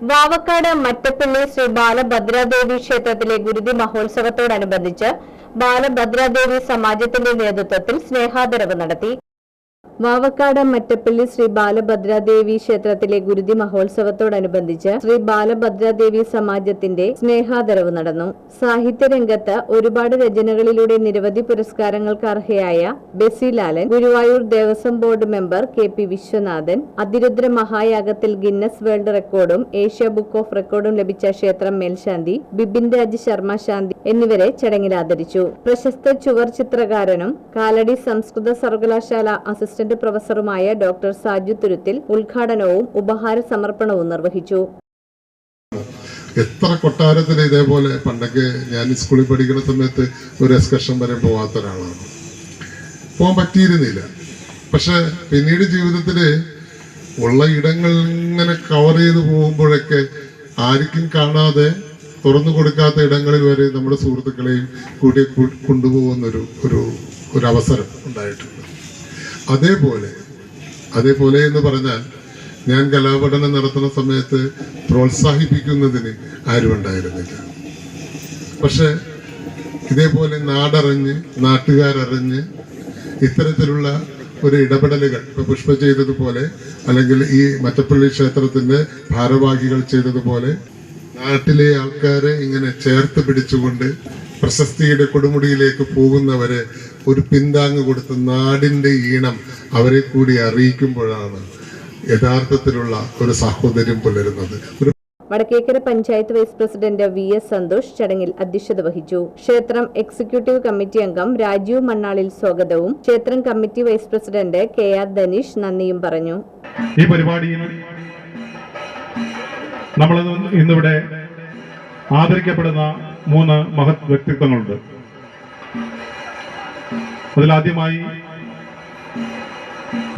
വാവക്കാട് മറ്റപ്പള്ളി ശ്രീ ബാലഭദ്രാദേവി ക്ഷേത്രത്തിലെ ഗുരുതി മഹോത്സവത്തോടനുബന്ധിച്ച് ബാലഭദ്രാദേവി സമാജത്തിന്റെ നേതൃത്വത്തിൽ സ്നേഹാദരവ് നടത്തി. വാവക്കാട് മറ്റപ്പള്ളി ശ്രീ ബാലഭദ്രാദേവി ക്ഷേത്രത്തിലെ ഗുരുതി മഹോത്സവത്തോടനുബന്ധിച്ച് ശ്രീ ബാലഭദ്രാദേവി സമാജത്തിന്റെ സ്നേഹാദരവ് നടന്നു. സാഹിത്യരംഗത്ത് ഒരുപാട് രചനകളിലൂടെ നിരവധി പുരസ്കാരങ്ങൾക്ക് അർഹയായ Besy Lalan Guruvayur Devaswom board member K P Viswanathan Athirudra മഹായാഗത്തിൽ ഗിന്നസ് വേൾഡ് റെക്കോർഡും ഏഷ്യ ബുക്ക് ഓഫ് റെക്കോർഡും ലഭിച്ച ക്ഷേത്രം മേൽശാന്തി ബിപിൻ രാജ് ശർമ്മ ശാന്തി എന്നിവരെ ചടങ്ങിൽ ആദരിച്ചു. പ്രശസ്ത ചുവർ ചിത്രകാരനും കാലടി സംസ്കൃത സർവകലാശാല അസിസ്റ്റന്റ് പ്രൊഫസറുമായ ഡോക്ടർ സാജു തുരുത്തിൽ ഉദ്ഘാടനവും ഉപഹാര സമർപ്പണവും നിർവഹിച്ചു. എത്ര കൊട്ടാരത്തിൽ ഇതേപോലെ പണ്ടൊക്കെ ഞാൻ സ്കൂളിൽ പഠിക്കുന്ന സമയത്ത് ഒരു എക്സ്കർഷൻ വരെ പോവാത്ത ഒരാളാണ്. പോകാൻ പറ്റിയിരുന്നില്ല. പക്ഷെ പിന്നീട് ജീവിതത്തിൽ ഉള്ള ഇടങ്ങൾ ഇങ്ങനെ കവർ ചെയ്ത് പോകുമ്പോഴൊക്കെ ആർക്കും കാണാതെ തുറന്നു കൊടുക്കാത്ത ഇടങ്ങളിൽ വരെ നമ്മുടെ സുഹൃത്തുക്കളെയും കൂടി കൊണ്ടുപോകുന്നൊരു ഒരു ഒരു അവസരം ഉണ്ടായിട്ടുണ്ട്. അതേപോലെ അതേപോലെ എന്ന് പറഞ്ഞാൽ ഞാൻ കലാപഠനം നടത്തുന്ന സമയത്ത് പ്രോത്സാഹിപ്പിക്കുന്നതിന് ആരും ഉണ്ടായിരുന്നില്ല. പക്ഷെ ഇതേപോലെ നാടറിഞ്ഞ് നാട്ടുകാരറിഞ്ഞ് ഇത്തരത്തിലുള്ള ഒരു ഇടപെടലുകൾ ഇപ്പൊ പുഷ്പ ചെയ്തതുപോലെ അല്ലെങ്കിൽ ഈ മറ്റപ്പള്ളി ക്ഷേത്രത്തിന്റെ ഭാരവാഹികൾ ചെയ്തതുപോലെ നാട്ടിലെ ആൾക്കാരെ ഇങ്ങനെ ചേർത്ത് പിടിച്ചുകൊണ്ട് പ്രശസ്തിയുടെ കൊടുമുടിയിലേക്ക് പോകുന്നവരെ ഒരു പിന്താങ് കൊടുത്ത് നാടിന്റെ ഈണം അവരെ കൂടി അറിയിക്കുമ്പോഴാണ് യഥാർത്ഥത്തിലുള്ള ഒരു സാഹോദര്യം പുലരുന്നത്. ഒരു Vadakkekara panchayat vice president V S Santhosh ചടങ്ങിൽ അധ്യക്ഷത വഹിച്ചു. ക്ഷേത്രം എക്സിക്യൂട്ടീവ് കമ്മിറ്റി അംഗം രാജീവ് മണ്ണാളിൽ സ്വാഗതവും ക്ഷേത്രം committee vice president K R Dhaneesh നന്ദിയും പറഞ്ഞു. ഈ പരിപാടിയിൽ നമ്മൾ ഇന്നിവിടെ ആദരിക്കപ്പെടുന്ന മൂന്ന് മഹത് വ്യക്തിത്വങ്ങളുണ്ട്. അതിലാദ്യമായി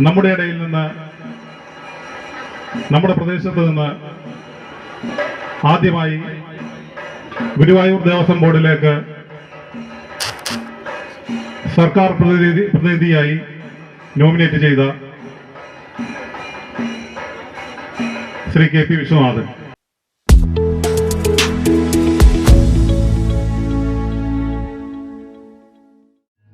നമ്മുടെ ഇടയിൽ നിന്ന് നമ്മുടെ പ്രദേശത്ത് നിന്ന് ആദ്യമായി ഗുരുവായൂർ ദേവസ്വം ബോർഡിലേക്ക് സർക്കാർ പ്രതിനിധി പ്രതിനിധിയായി നോമിനേറ്റ് ചെയ്ത ശ്രീ കെ പി വിശ്വനാഥൻ.